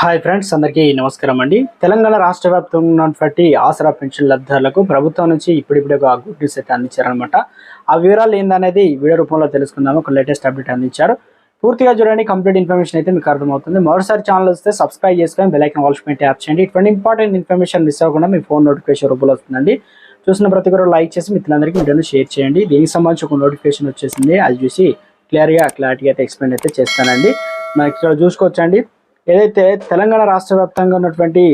Hi friends అందరికీ నమస్కారం అండి. తెలంగాణ రాష్ట్ర వ్యాప్తంగా ఉన్నటువంటి ఆసరా పెన్షన్ లబ్ధిదారులకు ప్రభుత్వం నుంచి ఇప్పుడిప్పుడే ఒక గుడ్ న్యూస్ అయితే అందించారనమాట ఆ వివరాలు ఏందనేది వీడియో రూపంలో తెలుసుకుందాము. ఒక లేటెస్ట్ అప్డేట్ అందించారు. పూర్తిగా చూడండి కంప్లీట్ ఇన్ఫర్మేషన్ అయితే మీకు అర్థమవుతుంది. మరోసారి ఛానల్ వస్తే సబ్స్క్రైబ్ చేసుకొని బెలైకన్ ఐకాన్ యాప్ చేయండి. ఇటువంటి ఇంపార్టెంట్ ఇన్ఫర్మేషన్ మిస్ అవ్వకుండా మీ ఫోన్ నోటిఫికేషన్ రూపంలో వస్తుందండి. చూసిన ప్రతి ఒక్కరు లైక్ చేసి మిత్రులందరికీ వీడియోని షేర్ చేయండి. దీనికి సంబంధించి ఒక నోటిఫికేషన్ వచ్చేసింది. అది చూసి క్లియర్గా క్లారిటీగా అయితే ఎక్స్ప్లెయిన్ అయితే చేస్తానండి. మనకి ఇక్కడ చూసుకోవచ్చండి. ఏదైతే తెలంగాణ రాష్ట్ర వ్యాప్తంగా ఉన్నటువంటి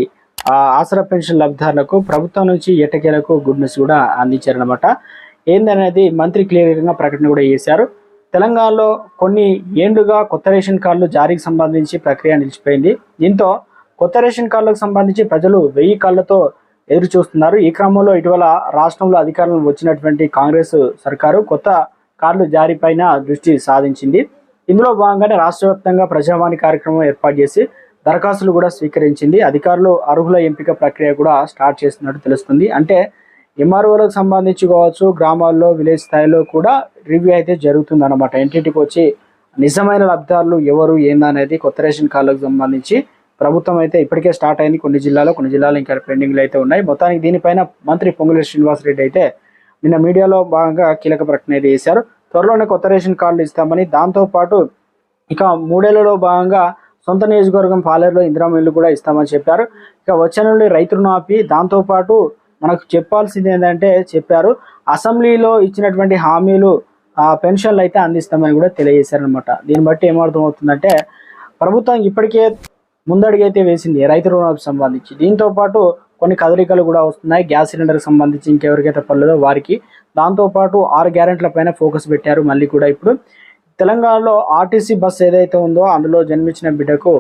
ఆసరా పెన్షన్ లబ్ధిదారులకు ప్రభుత్వం నుంచి ఎట్టకేలకు గుడ్ న్యూస్ కూడా అందించారనమాట ఏందనేది మంత్రి క్లియర్గా ప్రకటన కూడా చేశారు. తెలంగాణలో కొన్ని ఏండ్లుగా కొత్త రేషన్ కార్డులు జారీకి సంబంధించి ప్రక్రియ నిలిచిపోయింది. దీంతో కొత్త రేషన్ కార్డులకు సంబంధించి ప్రజలు వెయ్యి కార్డులతో ఎదురు చూస్తున్నారు. ఈ క్రమంలో ఇటీవల రాష్ట్రంలో అధికారంలో వచ్చినటువంటి కాంగ్రెస్ సర్కారు కొత్త కార్డులు జారీపైన దృష్టి సాధించింది. ఇందులో భాగంగానే రాష్ట్ర వ్యాప్తంగా ప్రజావాణి కార్యక్రమం ఏర్పాటు చేసి దరఖాస్తులు కూడా స్వీకరించింది. అధికారులు అర్హుల ఎంపిక ప్రక్రియ కూడా స్టార్ట్ చేస్తున్నట్టు తెలుస్తుంది. అంటే ఎంఆర్ఓలకు సంబంధించి కావచ్చు గ్రామాల్లో విలేజ్ స్థాయిలో కూడా రివ్యూ అయితే జరుగుతుంది అనమాట ఇంటింటికి వచ్చి నిజమైన లబ్ధిదారులు ఎవరు ఏందనేది కొత్త రేషన్ కార్డులకు సంబంధించి ప్రభుత్వం అయితే ఇప్పటికే స్టార్ట్ అయింది. కొన్ని జిల్లాలో కొన్ని జిల్లాలు ఇంకా పెండింగ్లు అయితే ఉన్నాయి. మొత్తానికి దీనిపైన మంత్రి పొంగులేటి శ్రీనివాసరెడ్డి అయితే నిన్న మీడియాలో భాగంగా కీలక ప్రకటన అయితే చేశారు. త్వరలోనే కొత్త రేషన్ కార్డులు ఇస్తామని దాంతో పాటు ఇక మూడేళ్ళలో భాగంగా సొంత నియోజకవర్గం పాలేరులో ఇందిరామ ఇల్లు కూడా ఇస్తామని చెప్పారు. ఇక వచ్చే నుండి రైతు ఆపి దాంతో పాటు మనకు చెప్పాల్సింది ఏంటంటే చెప్పారు. అసెంబ్లీలో ఇచ్చినటువంటి హామీలు పెన్షన్లు అయితే అందిస్తామని కూడా తెలియజేశారనమాట దీన్ని బట్టి ఏమర్థమవుతుందంటే ప్రభుత్వం ఇప్పటికే ముందడుగైతే వేసింది రైతు రుణాలకు సంబంధించి. దీంతో పాటు కొన్ని కదలికలు కూడా వస్తున్నాయి. గ్యాస్ సిలిండర్కి సంబంధించి ఇంకెవరికైతే పర్లేదో వారికి. దాంతో పాటు ఆరు గ్యారెంట్ల పైన ఫోకస్ పెట్టారు మళ్ళీ కూడా ఇప్పుడు. తెలంగాణలో ఆర్టీసీ బస్ ఏదైతే ఉందో అందులో జన్మించిన బిడ్డకు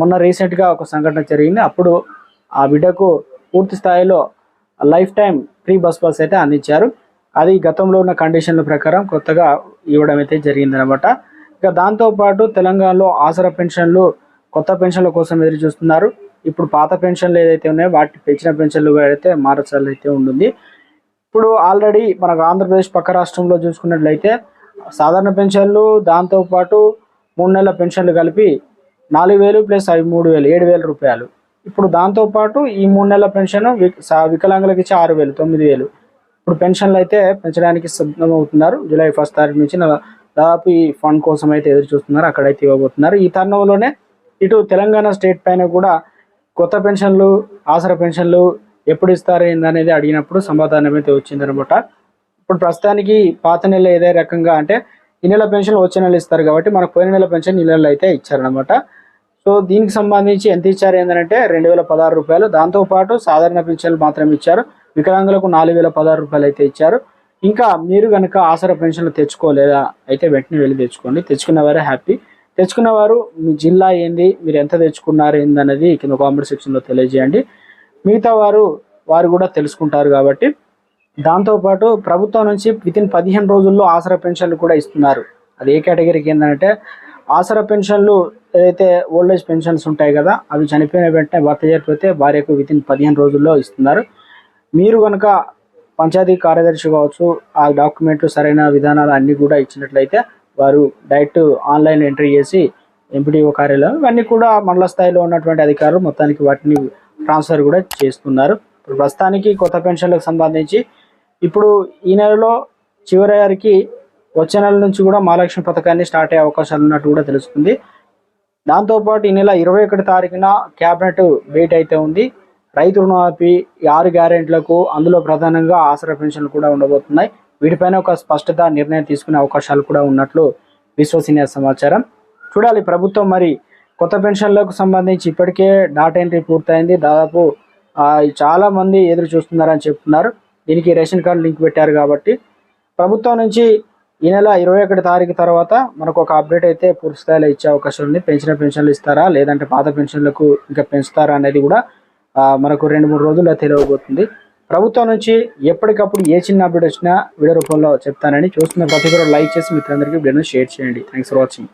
మొన్న రీసెంట్గా ఒక సంఘటన జరిగింది. అప్పుడు ఆ బిడ్డకు పూర్తి స్థాయిలో life time free bus pass అయితే అందించారు. అది గతంలో ఉన్న కండిషన్ల ప్రకారం కొత్తగా ఇవ్వడం అయితే జరిగిందనమాట ఇక దాంతోపాటు తెలంగాణలో ఆసరా పెన్షన్లు కొత్త పెన్షన్ల కోసం ఎదురు చూస్తున్నారు ఇప్పుడు పాత పెన్షన్లు ఏదైతే ఉన్నాయో వాటి పెంచిన పెన్షన్లు అయితే మార్చాలి అయితే ఉంటుంది. ఇప్పుడు ఆల్రెడీ మనకు ఆంధ్రప్రదేశ్ పక్క రాష్ట్రంలో చూసుకున్నట్లయితే సాధారణ పెన్షన్లు దాంతోపాటు మూడు నెలల పెన్షన్లు కలిపి నాలుగు వేలు ప్లస్ అవి మూడు వేలు ఏడు వేల రూపాయలు. ఇప్పుడు దాంతోపాటు ఈ మూడు నెలల పెన్షన్ వికలాంగులకు ఇచ్చి ఆరు వేలు తొమ్మిది వేలు. ఇప్పుడు పెన్షన్లు అయితే పెంచడానికి సిద్ధమవుతున్నారు. జూలై ఫస్ట్ తారీఖు నుంచి దాదాపు ఈ ఫండ్ కోసం అయితే ఎదురు చూస్తున్నారు. అక్కడైతే ఇవ్వబోతున్నారు. ఈ తరుణంలోనే ఇటు తెలంగాణ స్టేట్ పైన కూడా కొత్త పెన్షన్లు ఆసర పెన్షన్లు ఎప్పుడు ఇస్తారు ఏందనేది అడిగినప్పుడు సమాధానం అయితే వచ్చిందనమాట. ఇప్పుడు ప్రస్తుతానికి పాత నెల ఏదే రకంగా అంటే ఈ నెల పెన్షన్ వచ్చే నెల ఇస్తారు కాబట్టి మనకు పోయిన నెల పెన్షన్ ఈ నెలలో అయితే ఇచ్చారనమాట. సో దీనికి సంబంధించి ఎంత ఇచ్చారు ఏంటంటే రెండు వేల పదహారు రూపాయలు. దాంతోపాటు సాధారణ పెన్షన్లు మాత్రమే ఇచ్చారు. వికలాంగులకు నాలుగు వేల పదహారు రూపాయలు అయితే ఇచ్చారు. ఇంకా మీరు కనుక ఆసరా పెన్షన్లు తెచ్చుకోలేదా అయితే వెంటనే వెళ్ళి తెచ్చుకోండి. తెచ్చుకున్న వారే హ్యాపీ. తెచ్చుకున్న వారు మీ జిల్లా ఏంది మీరు ఎంత తెచ్చుకున్నారు ఏందనేది కింద కామెంట్ సెక్షన్లో తెలియజేయండి. మిగతా వారు వారు కూడా తెలుసుకుంటారు కాబట్టి. దాంతోపాటు ప్రభుత్వం నుంచి వితిన్ పదిహేను రోజుల్లో ఆసరా పెన్షన్లు కూడా ఇస్తున్నారు. అది ఏ కేటగిరీకి ఏంటంటే ఆసరా పెన్షన్లు ఏదైతే ఓల్డ్ ఏజ్ పెన్షన్స్ ఉంటాయి కదా అవి చనిపోయిన వెంటనే భర్త చేయకపోతే భార్యకు వితిన్ పదిహేను రోజుల్లో ఇస్తున్నారు. మీరు కనుక పంచాయతీ కార్యదర్శి కావచ్చు ఆ డాక్యుమెంట్లు సరైన విధానాలు అన్నీ కూడా ఇచ్చినట్లయితే వారు డైరెక్ట్ ఆన్లైన్ ఎంట్రీ చేసి ఎంపీడీఓ కార్యాలయం ఇవన్నీ కూడా మండల స్థాయిలో ఉన్నటువంటి అధికారులు మొత్తానికి వాటిని ట్రాన్స్ఫర్ కూడా చేస్తున్నారు. ఇప్పుడు ప్రస్తుతానికి కొత్త పెన్షన్లకు సంబంధించి ఇప్పుడు ఈ నెలలో చివరికి వచ్చే నెల నుంచి కూడా మహాలక్ష్మి పథకాన్ని స్టార్ట్ అయ్యే అవకాశాలు ఉన్నట్టు కూడా తెలుస్తుంది. దాంతోపాటు ఈ నెల ఇరవై ఒకటి తారీఖున క్యాబినెట్ భేటీ అయితే ఉంది. రైతు రుణమాఫీ ఆరు గ్యారెంట్లకు అందులో ప్రధానంగా ఆసరా పెన్షన్లు కూడా ఉండబోతున్నాయి. వీటిపైన ఒక స్పష్టత నిర్ణయం తీసుకునే అవకాశాలు కూడా ఉన్నట్లు విశ్వసనీయ సమాచారం. చూడాలి ప్రభుత్వం మరి కొత్త పెన్షన్లకు సంబంధించి ఇప్పటికే డాటా ఎంట్రీ పూర్తయింది. దాదాపు చాలా మంది ఎదురు చూస్తున్నారని చెప్తున్నారు. దీనికి రేషన్ కార్డు లింక్ పెట్టారు కాబట్టి. ప్రభుత్వం నుంచి ఈ నెల ఇరవై ఒకటి తారీఖు తర్వాత మనకు ఒక అప్డేట్ అయితే పూర్తి స్థాయిలో ఇచ్చే అవకాశం ఉంది పెంచిన పెన్షన్లు ఇస్తారా? లేదంటే పాత పెన్షన్లకు ఇంకా పెంచుతారా అనేది కూడా మనకు రెండు మూడు రోజుల్లో తెలియబోతుంది. ప్రభుత్వం నుంచి ఎప్పటికప్పుడు ఏ చిన్న అప్డేట్ వచ్చినా వీడియో రూపంలో చెప్తానని చూస్తున్న ప్రతి ఒక్కరు లైక్ చేసి మిత్రులందరికీ వీడియోని షేర్ చేయండి. Thanks for watching